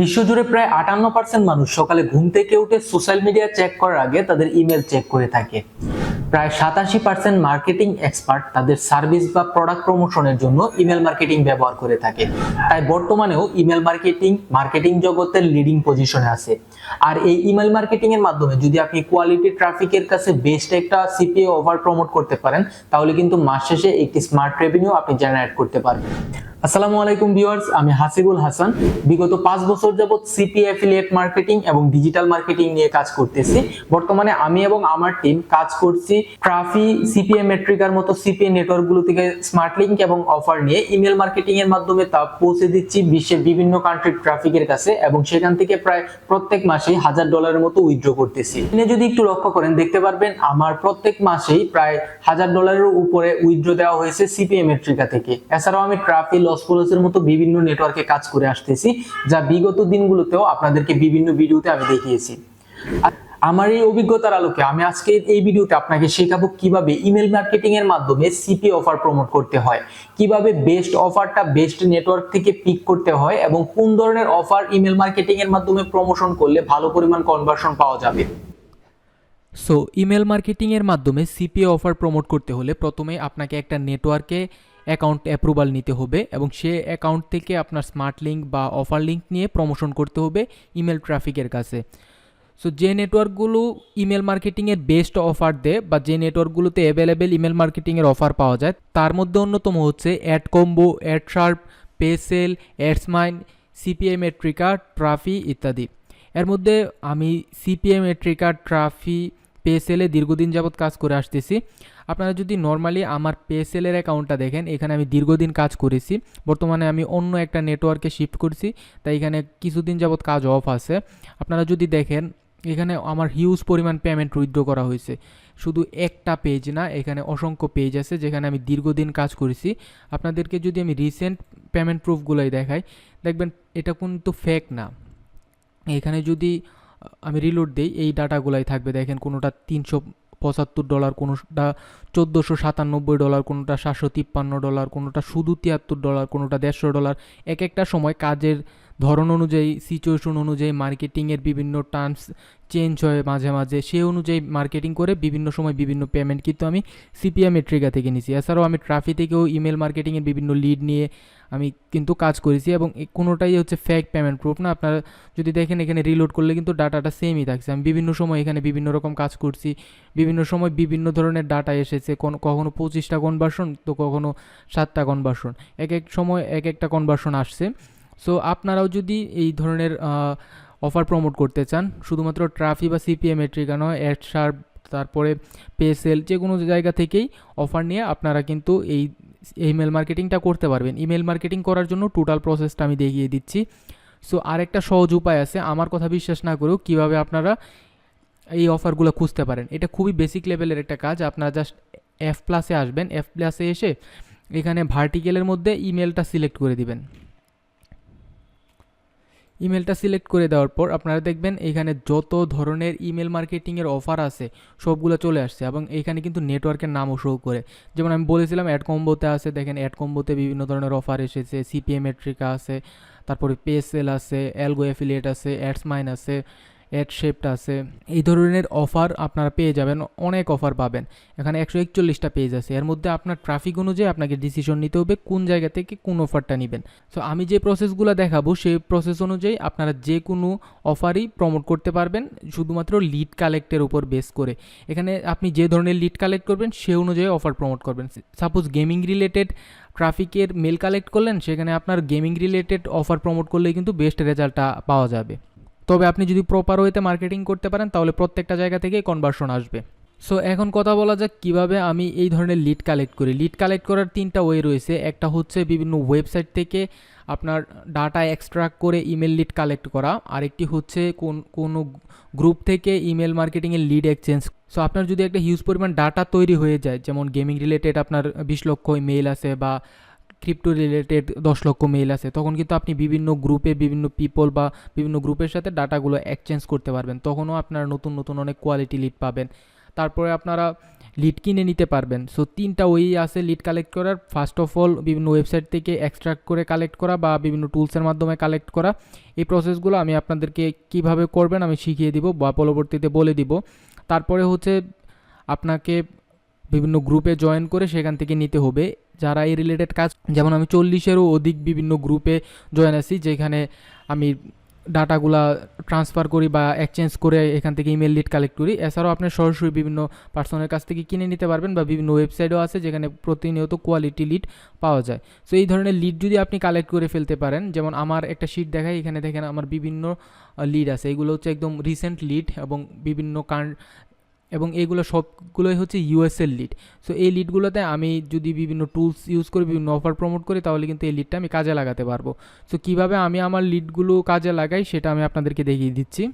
বিশ্বজুড়ে প্রায় আটান্ন পার্সেন্ট মানুষ সকালে ঘুম থেকে উঠে সোশ্যাল মিডিয়া চেক করার আগে তাদের ইমেল চেক করে থাকে। প্রায় সাতাশি পার্সেন্ট মার্কেটিং এক্সপার্ট তাদের সার্ভিস বা প্রোডাক্ট প্রমোশনের জন্য ইমেল মার্কেটিং ব্যবহার করে থাকে। তাই বর্তমানেও ইমেল মার্কেটিং মার্কেটিং জগতের লিডিং পজিশনে আছে। আর এই ইমেল মার্কেটিং এর মাধ্যমে যদি আপনি কোয়ালিটি ট্রাফিকের কাছে বেস্ট একটা সিপিএ অফার প্রমোট করতে পারেন, তাহলে কিন্তু মাস শেষে একটি স্মার্ট রেভিনিউ আপনি জেনারেট করতে পারবেন। আসসালামু আলাইকুম ভিউয়ার্স, আমি হাসিবুল হাসান। বিগত পাঁচ বছর যাবৎ সিপি অ্যাফিলিয়েট মার্কেটিং এবং ডিজিটাল মার্কেটিং নিয়ে কাজ করতেছি। বর্তমানে আমি এবং আমার টিম কাজ করছি ট্রাফি সিপিএ মেট্রিকার মতো সিপিএ নেটওয়ার্কগুলো থেকে স্মার্ট লিঙ্ক এবং অফার নিয়ে। ইমেল মার্কেটিং এর মাধ্যমে তা পৌঁছে দিচ্ছি বিশ্বের বিভিন্ন কান্ট্রির ট্রাফিকের কাছে এবং সেখান থেকে প্রায় প্রত্যেক মাসেই হাজার ডলারের মতো উইথড্র করতেছি। যদি একটু লক্ষ্য করেন, দেখতে পারবেন আমার প্রত্যেক মাসেই প্রায় হাজার ডলারের উপরে উইথড্র দেওয়া হয়েছে সিপিএ মেট্রিকা থেকে। এছাড়াও আমি ট্রাফি লস পলসের মতো বিভিন্ন নেটওয়ার্কে কাজ করে আসতেছি, যা বিগত দিনগুলোতেও আপনাদেরকে বিভিন্ন ভিডিওতে আমি দেখিয়েছি। আমার এই অভিজ্ঞতার আলোকে আমি আজকে এই ভিডিওতে আপনাকে শেখাবো কীভাবে ইমেল মার্কেটিং এর মাধ্যমে সিপি অফার প্রমোট করতে হয়, কীভাবে বেস্ট অফারটা বেস্ট নেটওয়ার্ক থেকে পিক করতে হয় এবং কোন ধরনের অফার ইমেল মার্কেটিং এর মাধ্যমে প্রমোশন করলে ভালো পরিমাণ কনভার্সন পাওয়া যাবে। সো ইমেল মার্কেটিংয়ের মাধ্যমে সিপিএ অফার প্রমোট করতে হলে প্রথমে আপনাকে একটা নেটওয়ার্কে অ্যাকাউন্ট অ্যাপ্রুভাল নিতে হবে এবং সে অ্যাকাউন্ট থেকে আপনার স্মার্ট লিঙ্ক বা অফার লিঙ্ক নিয়ে প্রমোশন করতে হবে ইমেল ট্রাফিকের কাছে। সো যে নেটওয়ার্কগুলো ইমেল মার্কেটিংয়ের বেস্ট অফার দেয় বা যে নেটওয়ার্কগুলোতে অ্যাভেলেবেল ইমেল মার্কেটিংয়ের অফার পাওয়া যায়, তার মধ্যে অন্যতম হচ্ছে অ্যাড কম্বো অ্যাড শার্প পেসেল অ্যাডসমাইন সিপিএ মেট্রিকা ট্রাফি ইত্যাদি। এর মধ্যে আমি সিপিএম মেট্রিকা ট্রাফি পেসেলে দীর্ঘদিন যাবৎ কাজ করে আসতেছি। আপনারা যদি নর্মালি আমার পেসেলের অ্যাকাউন্টটা দেখেন, এখানে আমি দীর্ঘদিন কাজ করেছি। বর্তমানে আমি অন্য একটা নেটওয়ার্কে শিফট করছি, তাই এখানে কিছুদিন যাবৎ কাজ অফ আছে। আপনারা যদি দেখেন, এখানে আমার হিউজ পরিমাণ পেমেন্ট উইথড্র করা হয়েছে। শুধু একটা পেজ না, এখানে অসংখ্য পেজ আছে যেখানে আমি দীর্ঘদিন কাজ করেছি। আপনাদেরকে যদি আমি রিসেন্ট পেমেন্ট প্রুফগুলোই দেখাই, দেখবেন এটা কিন্তু ফেক না। এখানে যদি আমি রিলোড দিই, এই ডাটাগুলাই থাকবে। দেখেন কোনোটা তিনশো পঁচাত্তর ডলার, কোনোটা চোদ্দোশো সাতানব্বই ডলার, কোনোটা সাতশো তিপ্পান্ন ডলার, কোনোটা শুধু তিয়াত্তর ডলার, কোনোটা দেড়শো ডলার। এক একটা সময় কাজের ধরন অনুযায়ী সিচুয়েশন অনুযায়ী মার্কেটিংয়ের বিভিন্ন টার্মস চেঞ্জ হয় মাঝে মাঝে। সে অনুযায়ী মার্কেটিং করে বিভিন্ন সময় বিভিন্ন পেমেন্ট কিন্তু আমি সিপিএম মেট্রিকা থেকে নিয়েছি এছাড়াও আমি ট্রাফি থেকেও ইমেল মার্কেটিংয়ের বিভিন্ন লিড নিয়ে আমি কিন্তু কাজ করেছি এবং কোনোটাই হচ্ছে ফেক পেমেন্ট প্রুফ না। আপনারা যদি দেখেন, এখানে রিলোড করলে কিন্তু ডাটাটা সেমই থাকছে। আমি বিভিন্ন সময় এখানে বিভিন্ন রকম কাজ করছি। বিভিন্ন সময় বিভিন্ন ধরনের ডাটা এসেছে। কোন, কখনো পঁচিশটা কনভার্সন তো কখনো সাতটা কনভার্সন এক এক সময় এক একটা কনভার্সন আসছে। সো আপনারাও যদি এই ধরনের অফার প্রমোট করতে চান, শুধুমাত্র ট্রাফি বা সিপিএম মেট্রিকা নয় অ্যাড শার্প তারপরে পেসেল যে কোনো জায়গা থেকেই অফার নিয়ে আপনারা কিন্তু এই ইমেল মার্কেটিংটা করতে পারবেন। ইমেল মার্কেটিং করার জন্য টোটাল প্রসেসটা আমি দেখিয়ে দিচ্ছি। সো আরেকটা সহজ উপায় আছে, আমার কথা বিশ্বাস না করেও কীভাবে আপনারা এই অফারগুলো খুঁজতে পারেন। এটা খুবই বেসিক লেভেলের একটা কাজ, আপনারা জাস্ট এফ প্লাসে আসবেন। এফ প্লাসে এসে এখানে ভার্টিক্যালের মধ্যে ইমেলটা সিলেক্ট করে দিবেন। ইমেলটা সিলেক্ট করে দেওয়ার পর আপনারা দেখবেন এখানে যত ধরনের ইমেল মার্কেটিংয়ের অফার আছে, সবগুলো চলে আসছে এবং এখানে কিন্তু নেটওয়ার্কের নামও শো করে। যেমন আমি বলেছিলাম, অ্যাড কম্বোতে আছে, দেখেন অ্যাড কম্বোতে বিভিন্ন ধরনের অফার এসেছে সিপিএম মেট্রিকা আছে, তারপরে পেসেল আছে অ্যালগো অ্যাফিলিয়েট আছে অ্যাডসমাইন আছে। অ্যাড শেপট আছে। এই ধরনের অফার আপনারা পেয়ে যাবেন, অনেক অফার পাবেন। এখানে একশো একচল্লিশটা পেজ আছে। এর মধ্যে আপনার ট্রাফিক অনুযায়ী আপনাকে ডিসিশন নিতে হবে কোন জায়গা থেকে কোন অফারটা নেবেন। সো আমি যে প্রসেসগুলো দেখাবো, সেই প্রসেস অনুযায়ী আপনারা যে কোনো অফারই প্রমোট করতে পারবেন, শুধুমাত্র লিড কালেক্টের উপর বেস করে। এখানে আপনি যে ধরনের লিড কালেক্ট করবেন, সে অনুযায়ী অফার প্রমোট করবেন। সাপোজ গেমিং রিলেটেড ট্রাফিকের মেল কালেক্ট করলেন, সেখানে আপনার গেমিং রিলেটেড অফার প্রমোট করলেই কিন্তু বেস্ট রেজাল্টটা পাওয়া যাবে। তবে আপনি যদি প্রপার ওয়েতে মার্কেটিং করতে পারেন, তাহলে প্রত্যেকটা জায়গা থেকেই কনভার্সন আসবে। সো এখন কথা বলা যাক কীভাবে আমি এই ধরনের লিড কালেক্ট করি। লিড কালেক্ট করার তিনটা ওয়ে রয়েছে। একটা হচ্ছে বিভিন্ন ওয়েবসাইট থেকে আপনার ডাটা এক্সট্রাক্ট করে ইমেল লিড কালেক্ট করা। আরেকটি হচ্ছে কোন, কোনো গ্রুপ থেকে ইমেল মার্কেটিংয়ের লিড এক্সচেঞ্জ সো আপনার যদি একটা হিউজ পরিমাণ ডাটা তৈরি হয়ে যায়, যেমন গেমিং রিলেটেড আপনার বিশ লক্ষ মেইল আছে বা ক্রিপ্টো রিলেটেড দশ লক্ষ মেইল আছে, তখন কিন্তু আপনি বিভিন্ন গ্রুপে বিভিন্ন পিপল বা বিভিন্ন গ্রুপের সাথে ডাটাগুলো এক্সচেঞ্জ করতে পারবেন। তখনও আপনারা নতুন নতুন অনেক কোয়ালিটি লিড পাবেন। তারপরে আপনারা লিড কিনে নিতে পারবেন। সো তিনটা ওই আছে লিড কালেক্ট করার। ফার্স্ট অফ অল বিভিন্ন ওয়েবসাইট থেকে এক্সট্রাক্ট করে কালেক্ট করা বা বিভিন্ন টুলসের মাধ্যমে কালেক্ট করা। এই প্রসেসগুলো আমি আপনাদেরকে কীভাবে করবেন আমি শিখিয়ে দিব বা পরবর্তীতে বলে দিব। তারপরে হচ্ছে আপনাকে বিভিন্ন গ্রুপে জয়েন করে সেখান থেকে নিতে হবে। যারা এই রিলেটেড কাজ, যেমন আমি চল্লিশেরও অধিক বিভিন্ন গ্রুপে জয়েন আছি, যেখানে আমি ডাটাগুলা ট্রান্সফার করি বা এক্সচেঞ্জ করে এখান থেকে ইমেল লিড কালেক্ট করি। এছাড়াও আপনি সরাসরি বিভিন্ন পার্সনের কাছ থেকে কিনে নিতে পারবেন বা বিভিন্ন ওয়েবসাইটও আছে যেখানে প্রতিনিয়ত কোয়ালিটি লিড পাওয়া যায়। সো এই ধরনের লিড যদি আপনি কালেক্ট করে ফেলতে পারেন, যেমন আমার একটা শিট দেখাই, এখানে দেখেন আমার বিভিন্ন লিড আছে। এগুলো হচ্ছে একদম রিসেন্ট লিড এবং বিভিন্ন কান এবং এগুলো সবগুলোই হচ্ছে ইউএসএল লিড সো এই লিডগুলোতে আমি যদি বিভিন্ন টুলস ইউজ করি, বিভিন্ন অফার প্রমোট করি, তাহলে কিন্তু এই লিডটা আমি কাজে লাগাতে পারব। সো কীভাবে আমি আমার লিডগুলো কাজে লাগাই, সেটা আমি আপনাদেরকে দেখিয়ে দিচ্ছি।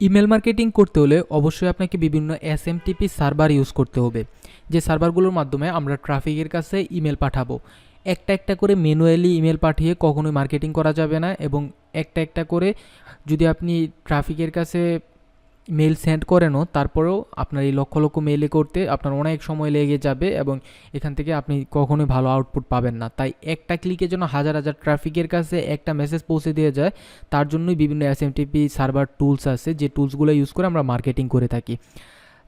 ইমেল মার্কেটিং করতে হলে অবশ্যই আপনাকে বিভিন্ন এস এসএমটিপি সার্ভার ইউজ করতে হবে। যে সার্ভারগুলোর মাধ্যমে আমরা ট্রাফিকের কাছে ইমেল পাঠাবো। একটা একটা করে ম্যানুয়ালি ইমেল পাঠিয়ে কখনোই মার্কেটিং করা যাবে না এবং একটা একটা করে যদি আপনি ট্রাফিকের কাছে মেল সেন্ড করেনও, তারপরেও আপনার এই লক্ষ লক্ষ মেলে করতে আপনার অনেক সময় লেগে যাবে এবং এখান থেকে আপনি কখনোই ভালো আউটপুট পাবেন না। তাই একটা ক্লিকের জন্য হাজার হাজার ট্রাফিকের কাছে একটা মেসেজ পৌঁছে দিয়ে যায়। তার জন্যই বিভিন্ন এসএমটিপি সার্ভার টুলস আছে, যে টুলসগুলো ইউজ করে আমরা মার্কেটিং করে থাকি।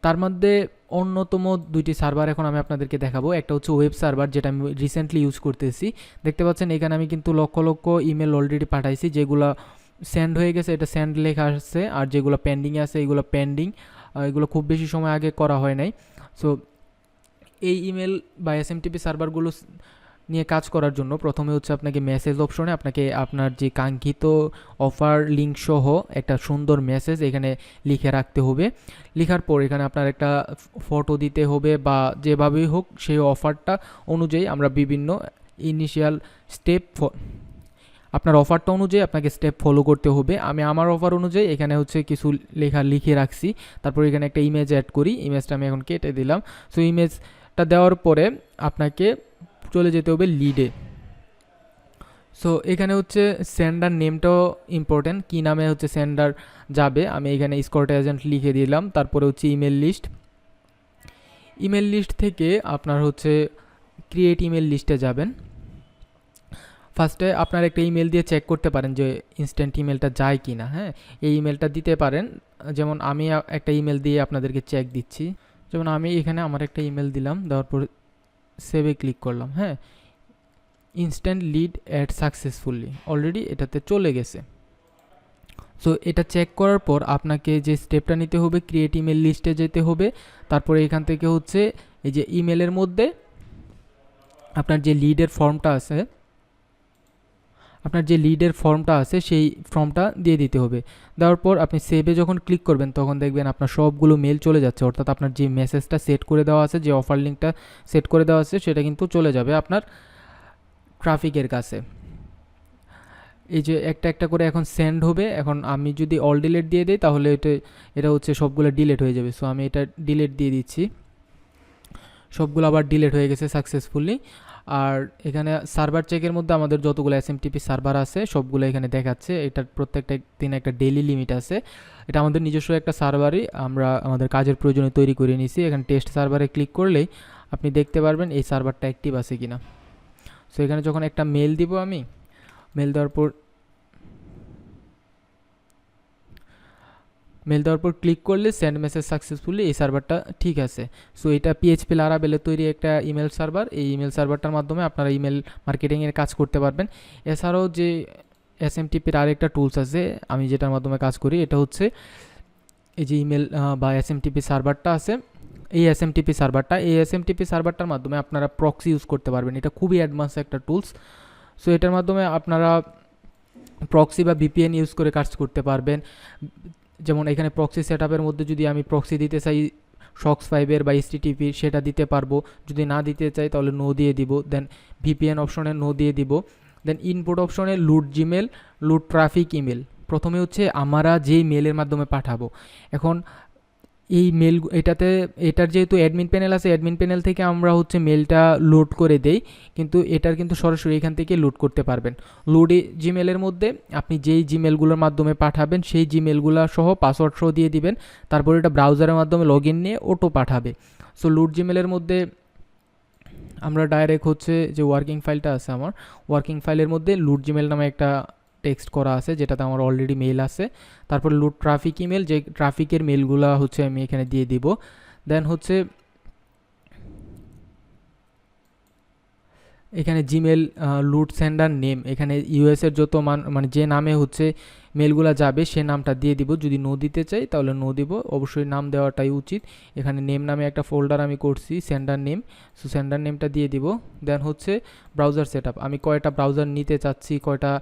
তার মধ্যে অন্যতম দুইটি সার্ভার এখন আমি আপনাদেরকে দেখাবো। একটা হচ্ছে ওয়েব সার্ভার যেটা আমি রিসেন্টলি ইউজ করতেছি। দেখতে পাচ্ছেন এখানে আমি কিন্তু লক্ষ লক্ষ ইমেল অলরেডি পাঠাইছি, যেগুলো সেন্ড হয়ে গেছে, এটা সেন্ড লেখা আসছে, আর যেগুলো পেন্ডিংয়ে আছে, এগুলো পেন্ডিং এগুলো খুব বেশি সময় আগে করা হয় নাই। সো এই ইমেল বা এসএমটিপি সার্ভারগুলো নিয়ে কাজ করার জন্য প্রথমে হচ্ছে আপনাকে মেসেজ অপশনে আপনাকে আপনার যে কাঙ্ক্ষিত অফার লিঙ্ক সহ একটা সুন্দর মেসেজ এখানে লিখে রাখতে হবে। লেখার পর এখানে আপনার একটা ফটো দিতে হবে বা যেভাবেই হোক সেই অফারটা অনুযায়ী আমরা বিভিন্ন ইনিশিয়াল স্টেপ আপনার অফারটা অনুযায়ী আপনাকে স্টেপ ফলো করতে হবে। আমি আমার অফার অনুযায়ী এখানে হচ্ছে কিছু লেখা লিখে রাখছি। তারপর এখানে একটা ইমেজ অ্যাড করি। ইমেজটা আমি এখন কেটে দিলাম। সো ইমেজটা দেওয়ার পরে আপনাকে চলে যেতে হবে লিডে সো এখানে হচ্ছে সেন্ডার নেমটাও ইম্পর্টেন্ট কী নামে হচ্ছে সেন্ডার যাবে? আমি এখানে স্কট এজেন্ট লিখে দিলাম। তারপরে হচ্ছে ইমেল লিস্ট ইমেল লিস্ট থেকে আপনার হচ্ছে ক্রিয়েট ইমেল লিস্টে যাবেন। ফার্স্টে আপনার একটা ইমেল দিয়ে চেক করতে পারেন যে ইনস্ট্যান্ট ইমেলটা যায় কি না হ্যাঁ? এই ইমেলটা দিতে পারেন। যেমন আমি একটা ইমেল দিয়ে আপনাদেরকে চেক দিচ্ছি। যেমন আমি এখানে আমার একটা ইমেল দিলাম, দেওয়ার পর সেভে ক্লিক করলাম হ্যাঁ? Instant lead add successfully already এটাতে চলে গেছে। সো এটা চেক করার পর আপনাকে যে স্টেপটা নিতে হবে ক্রিয়েট ইমেল লিস্টে যেতে হবে। তারপরে এখান থেকে হচ্ছে এই যে ইমেলের মধ্যে আপনার যে লিডের ফর্মটা আছে আপনার যে লিডের ফর্মটা আছে, সেই ফর্মটা দিয়ে দিতে হবে। দেওয়ার পর আপনি সেভে যখন ক্লিক করবেন, তখন দেখবেন আপনার সবগুলো মেল চলে যাচ্ছে। অর্থাৎ আপনার যে মেসেজটা সেট করে দেওয়া আছে, যে অফার লিঙ্কটা সেট করে দেওয়া আছে, সেটা কিন্তু চলে যাবে আপনার ট্রাফিকের কাছে। এই যে একটা একটা করে এখন সেন্ড হবে। এখন আমি যদি অল ডিলেট দিয়ে দিই, তাহলে এটা এটা হচ্ছে সবগুলো ডিলেট হয়ে যাবে। সো আমি এটা ডিলেট দিয়ে দিচ্ছি। সবগুলো আবার ডিলেট হয়ে গেছে সাকসেসফুলি আর এখানে সার্ভার চেকের মধ্যে আমাদের যতগুলো এসএমটিপি সার্ভার আছে, সবগুলো এখানে দেখাচ্ছে। এটার প্রত্যেকটা দিন একটা ডেলি লিমিট আছে। এটা আমাদের নিজস্ব একটা সার্ভারই আমরা আমাদের কাজের প্রয়োজনে তৈরি করে নিয়েছি। এখানে টেস্ট সার্ভারে ক্লিক করলেই আপনি দেখতে পারবেন এই সার্ভারটা অ্যাক্টিভ আছে কিনা। সো এখানে যখন একটা মেল দিব আমি মেল দেওয়ার পর মেল দেওয়ার পর ক্লিক করলে সেন্ড মেসেজ সাকসেসফুলি এই সার্ভারটা ঠিক আছে। সো এটা পিএইচপি লারাবেলে তৈরি একটা ইমেল সার্ভার এই ইমেল সার্ভারটার মাধ্যমে আপনারা ইমেল মার্কেটিংয়ের কাজ করতে পারবেন। এছাড়াও যে এস এম টিপির আরেকটা টুলস আছে, আমি যেটার মাধ্যমে কাজ করি, এটা হচ্ছে এই যে ইমেল বা এস এম টিপি সার্ভারটা আছে। এই এস এম টিপি সার্ভারটা এই এস এম টিপি সার্ভারটার মাধ্যমে আপনারা প্রক্সি ইউজ করতে পারবেন। এটা খুবই অ্যাডভান্স একটা টুলস সো এটার মাধ্যমে আপনারা প্রক্সি বা ভিপিএন ইউজ করে কাজ করতে পারবেন। যেমন এখানে প্রক্সি সেট মধ্যে যদি আমি প্রক্সি দিতে চাই শক্স ফাইভের বা এসটিটিপি সেটা দিতে পারব। যদি না দিতে চাই, তাহলে নো দিয়ে দিব। দেন ভিপিএন অপশনে নো দিয়ে দিব। দেন ইনপুট অপশনে লুট জিমেল লুট ট্রাফিক ইমেল প্রথমে হচ্ছে, আমরা যেই মেলের মাধ্যমে পাঠাবো। এখন এই মেল এটাতে, এটার যেহেতু অ্যাডমিন প্যানেল আছে অ্যাডমিন প্যানেল থেকে আমরা হচ্ছে মেলটা লোড করে দেই, কিন্তু এটার কিন্তু সরাসরি এখান থেকে লোড করতে পারবেন। লোডে জিমেলের মধ্যে আপনি যেই জিমেলগুলোর মাধ্যমে পাঠাবেন, সেই জিমেলগুলো সহ পাসওয়ার্ড সহ দিয়ে দিবেন, তারপর এটা ব্রাউজারের মাধ্যমে লগ নিয়ে অটো পাঠাবে। সো লুড জিমেলের মধ্যে আমরা ডাইরেক্ট হচ্ছে যে ওয়ার্কিং ফাইলটা আছে আমার ওয়ার্কিং ফাইলের মধ্যে লুড জিমেল নামে একটা টেক্সট করা আছে, যেটাতে আমার অলরেডি মেল আছে। তারপর লুট ট্রাফিক ইমেল যে ট্রাফিকের মেলগুলো হচ্ছে আমি এখানে দিয়ে দিব। দেন হচ্ছে এখানে জিমেল লুট সেন্ডার নেম এখানে ইউএসের যত মান মানে যে নামে হচ্ছে মেলগুলা যাবে, সে নামটা দিয়ে দিব। যদি নো দিতে চাই, তাহলে নো দিব। অবশ্যই নাম দেওয়াটাই উচিত। এখানে নেম নামে একটা ফোল্ডার আমি করছি সেন্ডার নেম সো সেন্ডার নেমটা দিয়ে দিব। দেন হচ্ছে ব্রাউজার সেট আমি কয়টা ব্রাউজার নিতে চাচ্ছি, কয়টা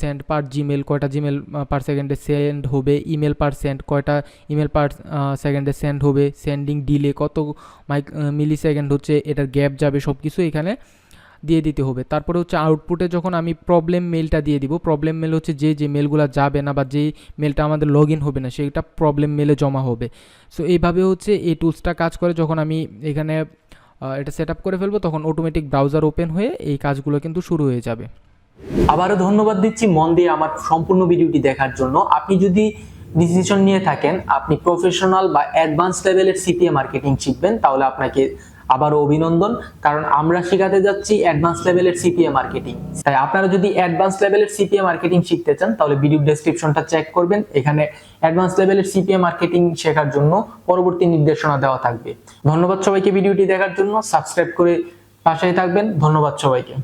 সেন্ড পার জিমেল কয়টা জিমেল পার সেকেন্ডে সেন্ড হবে ইমেল পার সেন্ড কয়টা ইমেল পার সেকেন্ডে সেন্ড হবে সেন্ডিং ডিলে কত মাইক মিলি সেকেন্ড হচ্ছে, এটার গ্যাপ যাবে সব কিছু এখানে। দিয়ে দিতে হবে। তারপরে হচ্ছে আউটপুটে যখন আমি প্রবলেম মেলটা দিয়ে দিব প্রবলেম মেল হচ্ছে যে যে মেলগুলো যাবে না বা যেই মেলটা আমাদের লগ ইন হবে না, সেইটা প্রবলেম মেলে জমা হবে। সো এইভাবে হচ্ছে এই টুলসটা কাজ করে যখন আমি এখানে এটা সেট করে ফেলব, তখন অটোমেটিক ব্রাউজার ওপেন হয়ে এই কাজগুলো কিন্তু শুরু হয়ে যাবে। আবারও ধন্যবাদ দিচ্ছি মন দিয়ে আমার সম্পূর্ণ ভিডিওটি দেখার জন্য। আপনি যদি ডিসিশন নিয়ে থাকেন, আপনি প্রফেশনাল বা অ্যাডভান্স লেভেলের সিপিএ মার্কেটিং শিখবেন, তাহলে আপনাকে আবারও অভিনন্দন, কারণ আমরা শেখাতে যাচ্ছি অ্যাডভান্স লেভেলের সিপিএ মার্কেটিং তাই আপনারা যদি অ্যাডভান্স লেভেলের সিপিএ মার্কেটিং শিখতে চান, তাহলে ভিডিও ডেসক্রিপশনটা চেক করবেন। এখানে অ্যাডভান্স লেভেলের সিপিএ মার্কেটিং শেখার জন্য পরবর্তী নির্দেশনা দেওয়া থাকবে। ধন্যবাদ সবাইকে ভিডিওটি দেখার জন্য। সাবস্ক্রাইব করে পাশে থাকবেন। ধন্যবাদ সবাইকে।